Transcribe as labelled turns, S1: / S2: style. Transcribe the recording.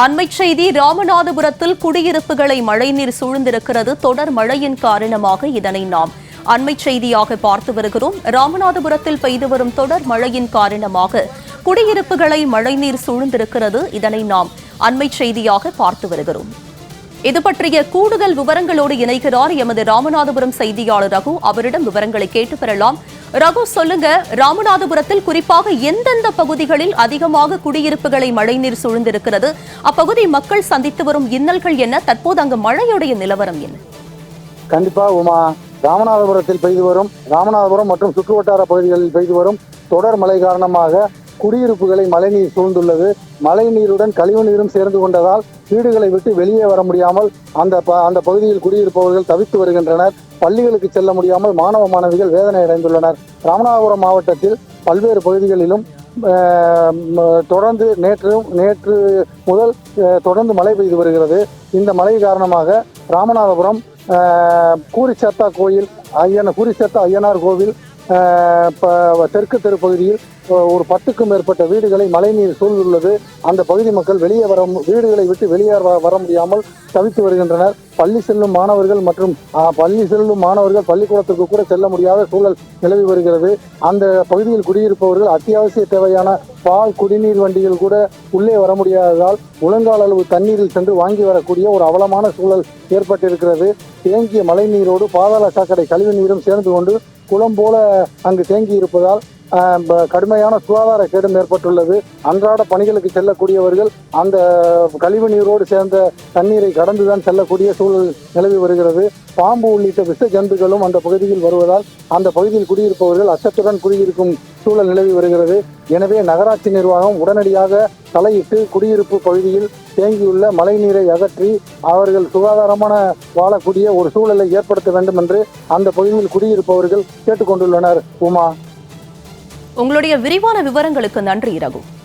S1: அண்மை செய்தி ராமநாதபுரத்தில் குடியிருப்புகளை மழைநீர் சூழ்ந்திருக்கிறது. தொடர் மழையின் காரணமாக இதனை நாம் அண்மை செய்தியாக பார்த்து வருகிறோம். ராமநாதபுரத்தில் பெய்து வரும் தொடர் மழையின் காரணமாக குடியிருப்புகளை மழைநீர் சூழ்ந்திருக்கிறது. இதனை நாம் அண்மை செய்தியாக பார்த்து வருகிறோம். இது பற்றிய கூடுதல் விவரங்களோடு இணைகிறார் எமது ராமநாதபுரம் செய்தியாளர் ரகு. அவரிடம் விவரங்களை கேட்டு பெறலாம். ரகு சொல்லுங்க ராமநாதபுரத்தில் குறிப்பாக எந்தெந்த பகுதிகளில் அதிகமாக குடியிருப்புகளை மழைநீர் சூழ்ந்திருக்கிறது? அப்பகுதி மக்கள் சந்தித்து வரும் இன்னல்கள் என்ன? தற்போது அங்கு மழையுடைய நிலவரம் என்ன?
S2: கண்டிப்பா உமா ராமநாதபுரத்தில் பெய்து வரும் ராமநாதபுரம் மற்றும் சுற்றுவட்டார பகுதிகளில் பெய்து வரும் தொடர் மழை காரணமாக குடியிருப்புகளை மழைநீர் சூழ்ந்துள்ளது. மழை நீருடன் கழிவு நீரும் சேர்ந்து கொண்டதால் வீடுகளை விட்டு வெளியே வர முடியாமல் அந்த ப- அந்த பகுதியில் குடியிருப்பவர்கள் தவித்து வருகின்றனர். பள்ளிகளுக்கு செல்ல முடியாமல் மாணவ மாணவிகள் வேதனை அடைந்துள்ளனர் ராமநாதபுரம் மாவட்டத்தில் பல்வேறு பகுதிகளிலும் தொடர்ந்து நேற்று நேற்று முதல் தொடர்ந்து மழை பெய்து வருகிறது. இந்த மழை காரணமாக ராமநாதபுரம் கூரிச்சத்தா கோயில் ஐயன கூரிச்சத்தா ஐயனார் கோவில் இப்போ தெற்கு தெரு பகுதியில் ஒரு பத்துக்கும் மேற்பட்ட வீடுகளை மழைநீர் சூழ்ந்துள்ளது. அந்த பகுதி மக்கள் வெளியே வர மு- வீடுகளை விட்டு வெளியே வர வர முடியாமல் தவித்து வருகின்றனர். பள்ளி செல்லும் மாணவர்கள் மற்றும் பள்ளி செல்லும் மாணவர்கள் பள்ளிக்கூடத்திற்கு கூட செல்ல முடியாத சூழல் நிலவி வருகிறது. அந்த பகுதியில் குடியிருப்பவர்கள் அத்தியாவசிய தேவையான பால் குடிநீர் வண்டிகள் கூட உள்ளே வர முடியாததால் முழங்கால் அளவு தண்ணீரில் சென்று வாங்கி வரக்கூடிய ஒரு அவலமான சூழல் ஏற்பட்டிருக்கிறது. தேங்கிய மழை நீரோடு பாதாள சாக்கடை கழிவு நீரும் சேர்ந்து கொண்டு குளம் போல அங்கு தேங்கி இருப்பதால் கடுமையான சுகாதார கேடும் ஏற்பட்டுள்ளது. அன்றாட பணிகளுக்கு செல்லக்கூடியவர்கள் அந்த கழிவு நீரோடு சேர்ந்த தண்ணீரை கடந்துதான் செல்லக்கூடிய சூழல் நிலவி வருகிறது. பாம்பு உள்ளிட்ட விஷ ஜந்துகளும் அந்த பகுதியில் வருவதால் அந்த பகுதியில் குடியிருப்பவர்கள் அச்சத்துடன் குடியிருக்கும் சூழல் நிலவி வருகிறது. எனவே நகராட்சி நிர்வாகம் உடனடியாக தலையிட்டு குடியிருப்பு பகுதியில் தேங்கியுள்ள மழைநீரை அகற்றி அவர்கள் சுகாதாரமான வாழக்கூடிய ஒரு சூழலை ஏற்படுத்த வேண்டும் என்று அந்த பகுதியில் குடியிருப்பவர்கள் கேட்டுக்கொண்டுள்ளனர். உமா.
S1: உங்களுடைய விரிவான விவரங்களுக்கு நன்றி ரகு.